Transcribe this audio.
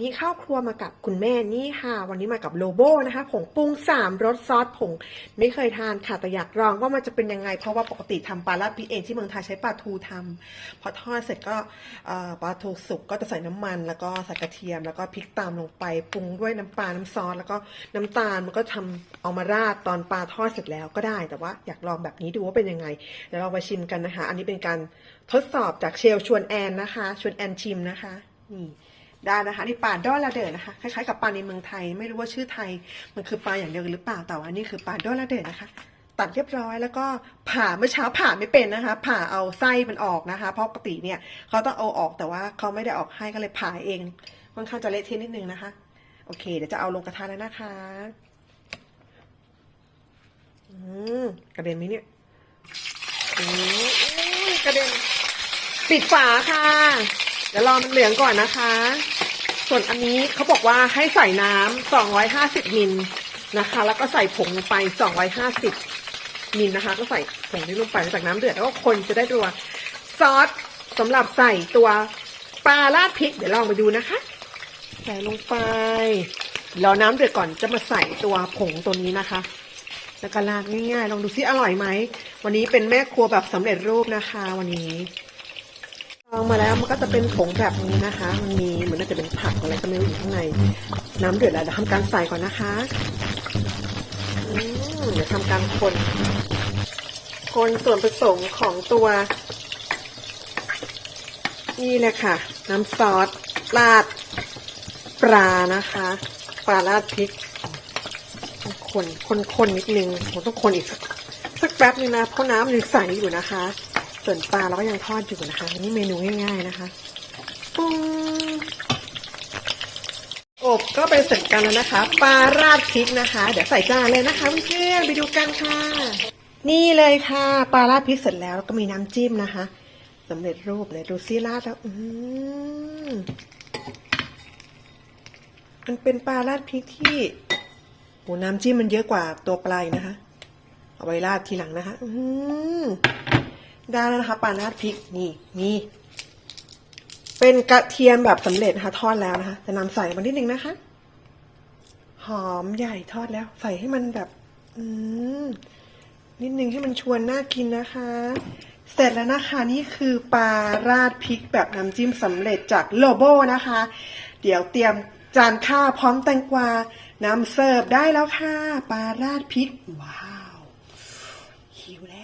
นี่ข้าวครัวมากับคุณแม่นี่ค่ะ วันนี้มากับโลโบนะคะผงปรุงสามรสซอสผงไม่เคยทานค่ะแต่อยากลองว่ามันจะเป็นยังไง เพราะว่าปกติทำปลาลาดพริกเองที่เมืองไทยใช้ปลาทูทำพอทอดเสร็จก็ปลาทูสุกก็จะใส่น้ำมัน แล้วก็ใส่กระเทียม แล้วก็พริกตามลงไปปรุงด้วยน้ำปลาน้ำซอสแล้วก็น้ำตาลมันก็ทำเอามาราดตอนปลาทอดเสร็จแล้วก็ได้แต่ว่าอยากลองแบบนี้ดูว่าเป็นยังไงเดี๋ยวเรามาชิมกันนะคะ อันนี้เป็นการทดสอบจากเชลชวนแอนนะคะชวนแอนชิมนะคะนี่ ได้นะคะนี่ปลาดอลลาเดอร์นะคะคล้ายๆกับปลาในเมืองไทย ไม่รู้ว่าชื่อไทย มันคือปลาอย่างเดียวหรือเปล่าแต่ว่านี่คือปลาดอลลาเดอร์นะคะ ตัดเรียบร้อยแล้วก็ผ่าเมื่อเช้าผ่าไม่เป็นนะคะ ผ่าเอาไส้มันออกนะคะ เพราะปกติเนี่ยเขาต้องเอาออกแต่ว่าเขาไม่ได้ออกให้ก็เลยผ่าเองค่อนข้างจะเละเทะนิดนึงนะคะ โอเค เดี๋ยวจะเอาลงกระทะแล้วนะคะอืมกระเด็นไหมเนี่ยอืมอุ๊ยกระเด็นปิดฝาค่ะ ดี๋ยวรอมันเหลืองก่อนนะคะ ส่วนอันนี้เขาบอกว่าให้ใส่น้ำ250มิลนะคะ แล้วก็ใส่ผงลงไป250มิลนะคะ ก็ใส่ผงที่ลงไปจากน้ำเดือดแล้วก็คนจะได้ตัวซอสสำหรับใส่ตัวปลาราดพริก เดี๋ยวลองไปดูนะคะ ใส่ลงไปรอน้ำเดือดก่อนจะมาใส่ตัวผงตัวนี้นะคะแล้วก็ราดง่ายๆ ลองดูซิอร่อยไหม วันนี้เป็นแม่ครัวแบบสำเร็จรูปนะคะวันนี้ ลองมาแล้วมันก็จะเป็นผงแบบนี้นะคะ มันมีเหมือนน่าจะเป็นผักอะไรก็ไม่รู้อยู่ข้างใน น้ำเดือดแล้วเดี๋ยวทำการใส่ก่อนนะคะอืมเดี๋ยวทำการคนคนส่วนผสมของตัวนี่เลยค่ะ น้ำซอสราดปลานะคะปลาราดพริกต้องคนคนคนนิดนึงผมต้องคนอีกสักสักแป๊บนึงนะเพราะน้ำยังใสอยู่นะคะ ส่วนปลาเราก็ยังทอดอยู่นะคะนี่เมนูง่ายๆนะคะปุ้งอบก็เป็นเสร็จกันแล้วนะคะ ปลาราดพริกนะคะ เดี๋ยวใส่จานเลยนะคะเพื่อนๆไปดูกันค่ะ นี่เลยค่ะปลาราดพริกเสร็จแล้วก็มีน้ำจิ้มนะคะสำเร็จรูปเลยดูซิราดแล้วอืมมันเป็นปลาราดพริกที่โหน้ำจิ้มมันเยอะกว่าตัวปลาอีกนะคะ เอาไว้ราดทีหลังนะคะ อืม ได้แล้วนะคะปลาราดพริกนี่มีเป็นกระเทียมแบบสำเร็จนะคะ ทอดแล้วนะคะ จะนำใส่มานิดนึงนะคะ หอมใหญ่ทอดแล้ว ใส่ให้มันแบบ อืมนิดนึงให้มันชวนน่ากินนะคะ เสร็จแล้วนะคะ นี่คือปลาราดพริกแบบน้ำจิ้มสำเร็จจากโลโบนะคะ เดี๋ยวเตรียมจานข้าวพร้อมแตงกวานำเสิร์ฟได้แล้วค่ะ ปลาราดพริก ว้าว หิวแล้ว